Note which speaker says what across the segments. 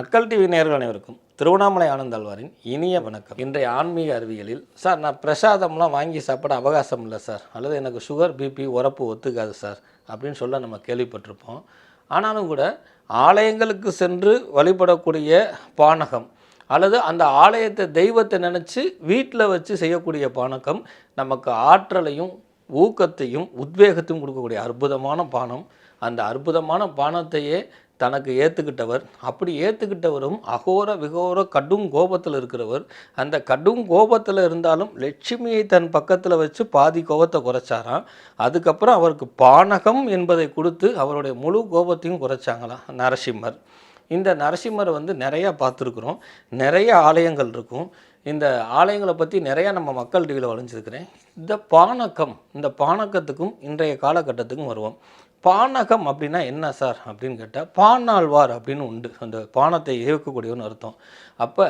Speaker 1: மக்கள் டிவி நேர்கள் அனைவருக்கும் திருவண்ணாமலை ஆனந்தாழ்வாரின் இனிய வணக்கம். இன்றைய ஆன்மீக அறிவியலில் சார் நான் பிரசாதம்லாம் வாங்கி சாப்பிட அவகாசம் இல்லை சார். அல்லது எனக்கு சுகர் பிபி உரப்பு ஒத்துக்காது சார் அப்படின்னு சொல்ல நம்ம கேள்விப்பட்டிருப்போம். ஆனாலும் கூட ஆலயங்களுக்கு சென்று வழிபடக்கூடிய பானகம் அல்லது அந்த ஆலயத்தை தெய்வத்தை நினச்சி வீட்டில் வச்சு செய்யக்கூடிய பானகம் நமக்கு ஆற்றலையும் ஊக்கத்தையும் உத்வேகத்தையும் கொடுக்கக்கூடிய அற்புதமான பானம். அந்த அற்புதமான பானத்தையே தனக்கு ஏற்றுக்கிட்டவர் அப்படி ஏற்றுக்கிட்டவரும் அகோர விகோர கடும் கோபத்தில் இருக்கிறவர். அந்த கடும் கோபத்தில் இருந்தாலும் லட்சுமியை தன் பக்கத்தில் வச்சு பாதி கோபத்தை குறைச்சாராம். அதுக்கப்புறம் அவருக்கு பானகம் என்பதை கொடுத்து அவருடைய முழு கோபத்தையும் குறைச்சாங்களாம் நரசிம்மர். இந்த நரசிம்மரை வந்து நிறையா பார்த்துருக்குறோம். நிறைய ஆலயங்கள் இருக்கும். இந்த ஆலயங்களை பற்றி நிறையா நம்ம மக்கள் டிவியில் வளைஞ்சிருக்கிறேன் இந்த பானக்கம் இந்த பானக்கத்துக்கும் இன்றைய காலகட்டத்துக்கும் வருவோம். பானகம் அப்படின்னா என்ன சார் அப்படின்னு கேட்டால் பானாழ்வார் அப்படின்னு உண்டு. அந்த பானத்தை இயக்கக்கூடியவன்னு அர்த்தம். அப்போ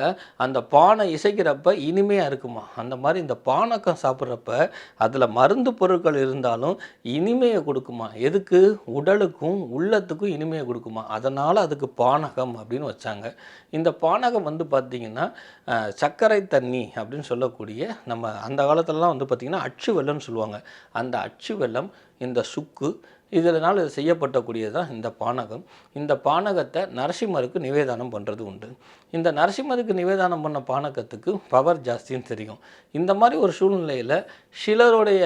Speaker 1: அந்த பானை இசைக்கிறப்ப இனிமையாக இருக்குமா? அந்த மாதிரி இந்த பானகம் சாப்பிட்றப்ப அதில் மருந்து பொருட்கள் இருந்தாலும் இனிமையை கொடுக்குமா? எதுக்கு? உடலுக்கும் உள்ளத்துக்கும் இனிமையை கொடுக்குமா? அதனால் அதுக்கு பானகம் அப்படின்னு வச்சாங்க. இந்த பானகம் வந்து பார்த்திங்கன்னா சர்க்கரை தண்ணி அப்படின்னு சொல்லக்கூடிய நம்ம அந்த காலத்துலலாம் வந்து பார்த்திங்கன்னா அச்சு வெல்லம்னு சொல்லுவாங்க. அந்த அச்சு வெல்லம் இந்த சுக்கு இதனால் இது செய்யப்பட்டக்கூடியது தான் இந்த பானகம். இந்த பானகத்தை நரசிம்மருக்கு நிவேதானம் பண்ணுறது உண்டு. இந்த நரசிம்மருக்கு நிவேதானம் பண்ண பானகத்துக்கு பவர் ஜாஸ்தின்னு தெரியும். இந்த மாதிரி ஒரு சூழ்நிலையில் சிலருடைய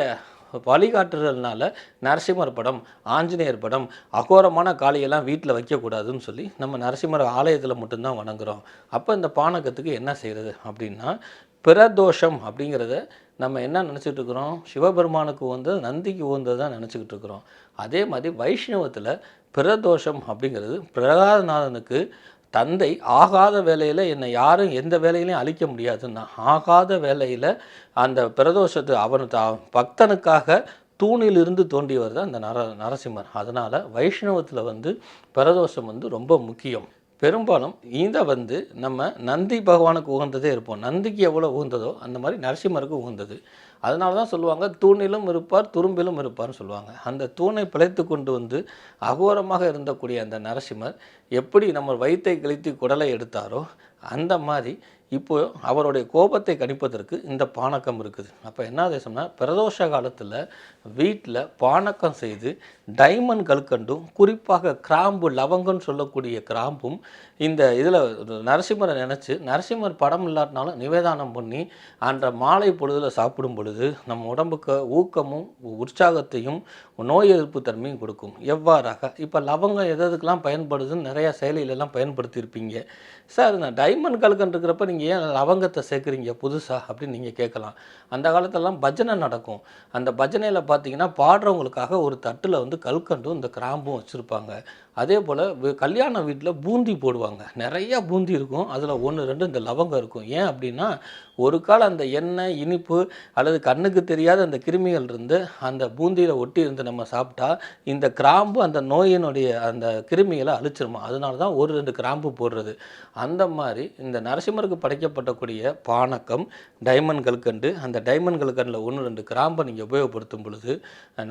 Speaker 1: வழிகாட்டுறதுனால நரசிம்மர் படம் ஆஞ்சநேயர் படம் அகோரமான காளியெல்லாம் வீட்டில் வைக்கக்கூடாதுன்னு சொல்லி நம்ம நரசிம்மர் ஆலயத்தில் மட்டும்தான் வணங்குறோம். அப்போ இந்த பானகத்துக்கு என்ன செய்கிறது அப்படின்னா பிரதோஷம் அப்படிங்கிறத நம்ம என்ன நினச்சிட்டு இருக்கிறோம்? சிவபெருமானுக்கு உந்தது நந்திக்கு உந்தது தான் நினச்சிக்கிட்டு இருக்கிறோம். அதே மாதிரி வைஷ்ணவத்தில் பிரதோஷம் அப்படிங்கிறது பிரகலாதநாதனுக்கு தந்தை ஆகாத வேலையில் என்னை யாரும் எந்த வேலையிலையும் அழிக்க முடியாதுன்னா ஆகாத வேலையில் அந்த பிரதோஷத்தை அவனு பக்தனுக்காக தூணிலிருந்து தோண்டியவர் தான் அந்த நர நரசிம்மர். அதனால் வைஷ்ணவத்தில் வந்து பிரதோஷம் வந்து ரொம்ப முக்கியம். பெரும்பாலும் இதை வந்து நம்ம நந்தி பகவானுக்கு உகந்ததே இருப்போம். நந்திக்கு எவ்வளோ உகந்ததோ அந்த மாதிரி நரசிம்மருக்கு உகந்தது. அதனால தான் சொல்லுவாங்க தூணிலும் இருப்பார் துரும்பிலும் இருப்பார்னு சொல்லுவாங்க. அந்த தூணை பிழைத்து கொண்டு வந்து அகோரமாக இருந்தக்கூடிய அந்த நரசிம்மர் எப்படி நம்ம வயிற்றை கிழித்து குடலை எடுத்தாரோ அந்த மாதிரி இப்போ அவருடைய கோபத்தை கணிப்பதற்கு இந்த பானக்கம் இருக்குது. அப்போ என்ன தேசம்னா பிரதோஷ காலத்தில் வீட்டில் பானக்கம் செய்து டைமண்ட் கல்கண்டும் குறிப்பாக கிராம்பு லவங்கன்னு சொல்லக்கூடிய கிராம்பும் இந்த இதில் நரசிம்மரை நினச்சி நரசிம்மர் படம் இல்லாட்டினாலும் நிவேதானம் பண்ணி அன்ற மாலை பொழுதில் சாப்பிடும் பொழுது நம்ம உடம்புக்கு ஊக்கமும் உற்சாகத்தையும் நோய் எதிர்ப்பு தன்மையும் கொடுக்கும். எவ்வாறாக? இப்போ லவங்கம் எதுக்கெல்லாம் பயன்படுதுன்னு நிறையா செயலிலெல்லாம் பயன்படுத்தியிருப்பீங்க. சார் நான் டைமண்ட் கல்கண்டு இருக்கிறப்ப நீங்கள் ஏன் லவங்கத்தை சேர்க்குறீங்க புதுசாக அப்படின்னு நீங்கள் கேட்கலாம். அந்த காலத்திலலாம் பஜனை நடக்கும். அந்த பஜனையில் பார்த்தீங்கன்னா பாடுறவங்களுக்காக ஒரு தட்டில் வந்து கல்கண்டும் இந்த கிராம்பும் வச்சுருப்பாங்க. அதே போல் கல்யாண வீட்டில் பூந்தி போடுவாங்க. நிறையா பூந்தி இருக்கும். அதில் ஒன்று ரெண்டு இந்த லவங்கம் இருக்கும். ஏன் அப்படின்னா ஒரு காலம் அந்த எண்ணெய் இனிப்பு அல்லது கண்ணுக்கு தெரியாத அந்த கிருமிகள் இருந்து அந்த பூந்தியில் ஒட்டி இருந்து நம்ம சாப்பிட்டா இந்த கிராம்பு அந்த நோயினுடைய அந்த கிருமிகளை அழிச்சிருமா? அதனால தான் ஒரு ரெண்டு கிராம்பு போடுறது. அந்த மாதிரி இந்த நரசிம்மருக்கு படைக்கப்பட்டக்கூடிய பானக்கம் டைமண்ட் கல்கண்டு அந்த டைமண்ட் கல்கண்டில் ஒன்று ரெண்டு கிராம்பை நீங்கள் உபயோகப்படுத்தும் பொழுது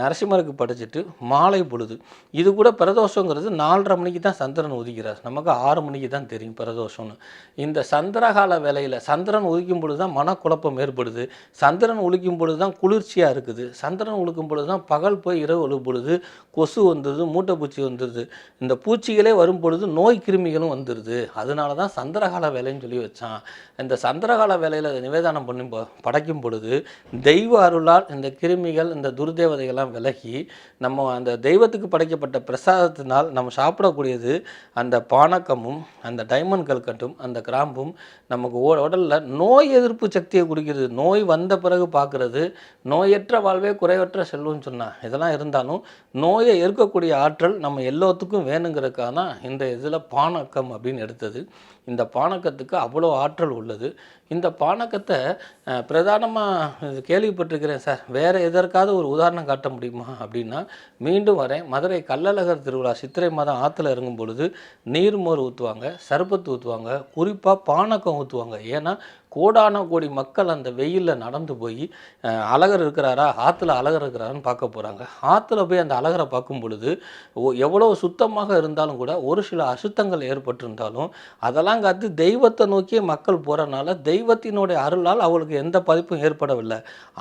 Speaker 1: நரசிம்மருக்கு படைச்சிட்டு மாலை பொழுது இது கூட பிரதோஷங்கிறது நாலரை மணிக்கு தான் சந்திரன் உதிக்கிறார். நமக்கு ஆறு மணிக்கு தான் தெரியும் பிரதோஷம்னு. இந்த சந்திரகால வேலையில் சந்திரன் உதிக்கும் பொழுது தான் மனக்குழப்பம் ஏற்படுது. சந்திரன் ஒழிக்கும் பொழுது தான் குளிர்ச்சியாக இருக்குது. சந்திரன் ஒழுக்கும் பொழுது தான் பகல் போய் இரவு ஒழுகும் பொழுது கொசு வந்துடுது மூட்டைப்பூச்சி வந்துடுது இந்த பூச்சிகளே வரும் பொழுது நோய் கிருமிகளும் வந்துடுது அதனால தான் சந்திரகால வேலைன்னு சொல்லி வச்சான். இந்த சந்திரகால வேலையில் அதை நிவேதானம் பண்ணி ப- படைக்கும் பொழுது தெய்வ அருளால் இந்த கிருமிகள் இந்த துர்தேவதைகள்லாம் விலகி நம்ம அந்த தெய்வத்துக்கு படைக்கப்பட்ட பிரசாதத்தினால் நம்ம சாப்பிடக்கூடியது அந்த பானக்கமும் அந்த டைமண்ட் கல்கட்டும் அந்த கிராம்பும் நமக்கு உடலில் நோய் எதிர்ப்பு சக்தியை குடிக்கிறது நோய் வந்த பிறகு பார்க்குறது. நோயற்ற வாழ்வே குறைவற்ற செல்வம்னு சொன்னால் இதெல்லாம் இருந்தாலும் நோயை ஏற்கக்கூடிய ஆற்றல் நம்ம எல்லாத்துக்கும் வேணுங்கிறதுக்காக தான் இந்த இதில் பானக்கம் அப்படின்னு எடுத்தது. இந்த பானக்கத்துக்கு அவ்வளோ ஆற்றல் உள்ளது. இந்த பானக்கத்தை பிரதானமாக கேள்விப்பட்டிருக்கிறேன் சார். வேறு எதற்காவது ஒரு உதாரணம் காட்ட முடியுமா அப்படின்னா மீண்டும் வரேன். மதுரை கள்ளழகர் திருவிழா சித்திரை மாதம் ஆற்றுல இறங்கும் பொழுது நீர்மோர் ஊற்றுவாங்க சர்பத்து ஊற்றுவாங்க குறிப்பாக பானக்கம் ஊற்றுவாங்க ஏன்னா கோடான கோடி மக்கள் அந்த வெயிலில் நடந்து போய் அழகர் இருக்கிறாரா ஆற்றுல அழகர் இருக்கிறாரான்னு பார்க்க போகிறாங்க ஆற்றுல போய் அந்த அழகரை பார்க்கும் பொழுது ஓ- சுத்தமாக இருந்தாலும் கூட ஒரு சில அசுத்தங்கள் ஏற்பட்டிருந்தாலும் அதெல்லாம் காத்து தெய்வத்தை நோக்கியே மக்கள் போகிறனால தெய்வத்தினுடைய அருளால் அவங்களுக்கு எந்த பாதிப்பும் ஏற்படவில்லை.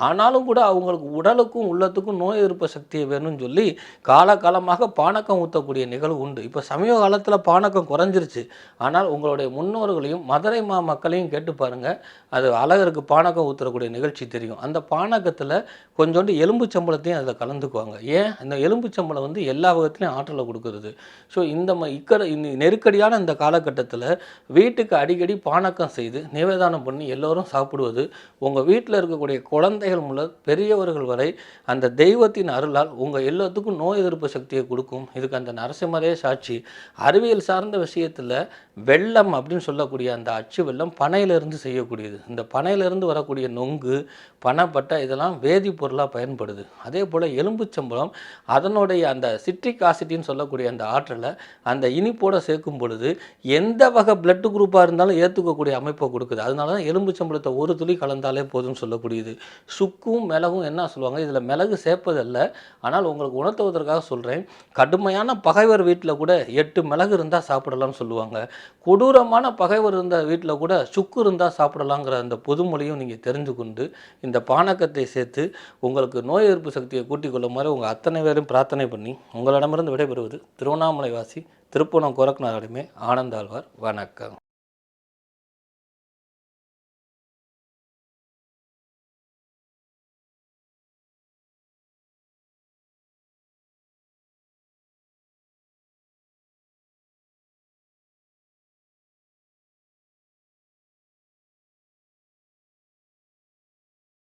Speaker 1: ஆனாலும் கூட அவங்களுக்கு உடலுக்கும் உள்ளத்துக்கும் நோய் எதிர்ப்பு சக்தியை வேணும்னு சொல்லி காலகாலமாக பானக்கம் ஊற்றக்கூடிய நிகழ்வு உண்டு. இப்போ சமீப காலத்தில் பானக்கம் குறைஞ்சிருச்சு. ஆனால் உங்களுடைய முன்னோர்களையும் மதுரை மா மக்களையும் கேட்டு பாருங்கள் அது அழகருக்கு பானகம் ஊற்றக்கூடிய நிகழ்ச்சி தெரியும். அந்த பானகத்தில் கொஞ்சோண்டு எலும்பு சம்பளத்தையும் அதில் கலந்துக்குவாங்க. ஏன்? அந்த எலும்பு சம்பளம் வந்து எல்லா விதத்துலையும் ஆற்றலை கொடுக்குறது. ஸோ இந்த ம இக்கட இந்த நெருக்கடியான இந்த காலகட்டத்தில் வீட்டுக்கு அடிக்கடி பானக்கம் செய்து நிவேதானம் பண்ணி எல்லோரும் சாப்பிடுவது உங்கள் வீட்டில் இருக்கக்கூடிய குழந்தைகள் முதல் பெரியவர்கள் வரை அந்த தெய்வத்தின் அருளால் உங்கள் எல்லாத்துக்கும் நோய் எதிர்ப்பு சக்தியை கொடுக்கும். இதுக்கு அந்த நரசிம்மரே சாட்சி. அறிவியல் சார்ந்த விஷயத்தில் வெள்ளம் அப்படின்னு சொல்லக்கூடிய அந்த அச்சு வெள்ளம் பனையிலிருந்து செய்யக்கூடியது. இந்த பனையிலிருந்து வரக்கூடிய நொங்கு பனைப்பட்டை இதெல்லாம் வேதிப்பொருளாக பயன்படுது. அதே போல் எலும்புச்சம்பளம் அதனுடைய அந்த சிட்ரிக் ஆசிட்டின்னு சொல்லக்கூடிய அந்த ஆற்றலை அந்த இனிப்போடு சேர்க்கும் பொழுது எந்த வகை பிளட் குரூப்பாக இருந்தாலும் ஏற்றுக்கக்கூடிய அமைப்பை கொடுக்குது. அதனால தான் எலும்புச்சம்பளத்தை ஒரு துளி கலந்தாலே போதும்னு சொல்லக்கூடியது. சுக்கும் மிளகும் என்ன சொல்லுவாங்க? இதில் மிளகு சேர்ப்பதல்ல. ஆனால் உங்களுக்கு உணர்த்துவதற்காக சொல்கிறேன் கடுமையான பகைவர் வீட்டில் கூட எட்டு மிளகு இருந்தால் சாப்பிடலாம்னு சொல்லுவாங்க. கொடூரமான பகைவர் இருந்த வீட்டில் கூட சுக்கு இருந்தால் சாப்பிடலாங்கிற அந்த பொதுமொழியும் நீங்கள் தெரிஞ்சு கொண்டு இந்த பானக்கத்தை சேர்த்து உங்களுக்கு நோய் எதிர்ப்பு சக்தியை கூட்டிக் கொள்ளுமாறு உங்கள் அத்தனை பேரும் பிரார்த்தனை பண்ணி உங்களிடமிருந்து விடைபெறுவது திருவண்ணாமலை வாசி திருப்பூணம் கோரக்நாடிமே ஆனந்தாழ்வார். வணக்கம்.